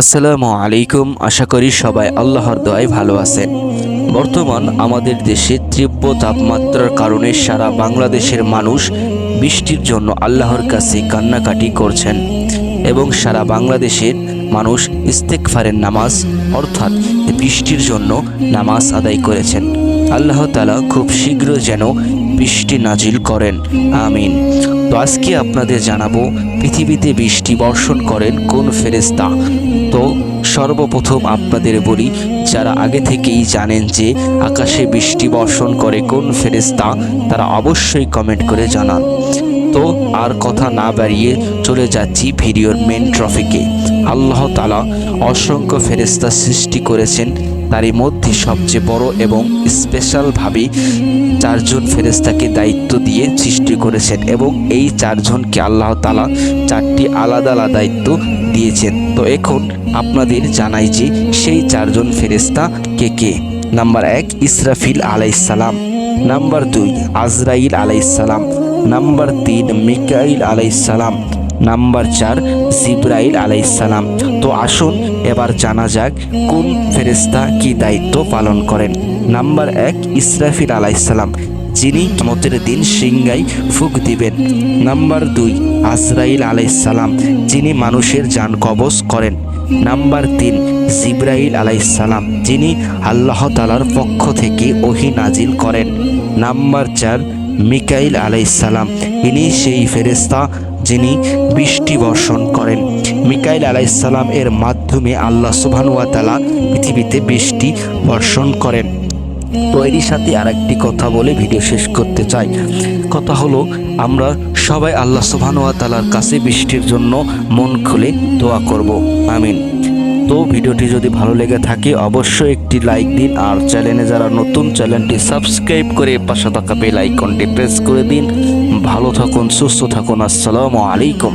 আসসালামু আলাইকুম, আশা করি সবাই আল্লাহর দোয়ায় ভালো আছেন। বর্তমান আমাদের দেশে তীব্র তাপমাত্রার কারণে সারা বাংলাদেশের মানুষ বৃষ্টির জন্য আল্লাহর কাছে কান্নাকাটি করছেন এবং সারা বাংলাদেশের মানুষ ইস্তেকফারের নামাজ, অর্থাৎ বৃষ্টির জন্য নামাজ আদায় করেছেন। আল্লাহ তালা খুব শীঘ্র যেন বৃষ্টি নাজিল করেন। আমিন। তো আজকে আপনাদের জানাব, পৃথিবীতে বৃষ্টি বর্ষণ করেন কোন ফেরেস্তা তো সর্বপ্রথম আপনাদের বলি, যারা আগে থেকেই জানেন যে আকাশে বৃষ্টি বর্ষণ করে কোন ফেরেস্তা তারা অবশ্যই কমেন্ট করে জানান। তো আর কথা না বাড়িয়ে চলে যাচ্ছি ভিডিওর মেন ট্রফিকে আল্লাহ তালা অসংখ্য ফেরেস্তা সৃষ্টি করেছেন তারই মধ্যে সবচেয়ে বড় এবং স্পেশালভাবে চারজন ফেরেস্তাকে দায়িত্ব দিয়ে সৃষ্টি করেছেন এবং এই চারজনকে আল্লাহ তালা চারটি আলাদা আলাদা দায়িত্ব দিয়েছেন। তো এখন আপনাদের জানাই যে সেই চারজন ফেরেস্তা কে কে? নাম্বার এক, ইসরাফিল আলাইসালাম নাম্বার দুই, আজরাইল আলাইসালাম নাম্বার তিন, মিকাইল আলাইসালাম নাম্বার চার, জিব্রাইল আলাইসালাম। তো আসুন, এবার জানা যাক কোন ফেরেস্তা কি দায়িত্ব পালন করেন। নাম্বার এক, ইসরাফিল আলাইসালাম, যিনি মতের দিন সিংগাই ফুক দিবেন। নাম্বার দুই, আজরাইল আলাইসালাম, যিনি মানুষের যান কবজ করেন। নাম্বার তিন, জিব্রাইল আলাইসালাম, যিনি আল্লাহ তালার পক্ষ থেকে ওহি নাজিল করেন। নাম্বার চার মিকাইল আলাইসালাম ইনি সেই ফেরেস্তা যিনি বৃষ্টি বর্ষণ করেন। মিকাইল আলাইসালাম এর মাধ্যমে আল্লাহ সুবহানুয়া তালা পৃথিবীতে বৃষ্টি বর্ষণ করেন। তো এরই সাথে আরেকটি কথা বলে ভিডিও শেষ করতে চাই। কথা হলো, আমরা সবাই আল্লাহ সুবহানুয়া তালার কাছে বৃষ্টির জন্য মন খুলে দোয়া করব। আমিন। তো ভিডিওটি যদি ভালো লেগে থাকে, অবশ্যই একটি লাইক দিন, আর চ্যানেলে যারা নতুন, চ্যানেলটি সাবস্ক্রাইব করে পাশে থাকা বেল আইকনটি প্রেস করে দিন। ভালো থাকুন, সুস্থ থাকুন, আসসালামু আলাইকুম।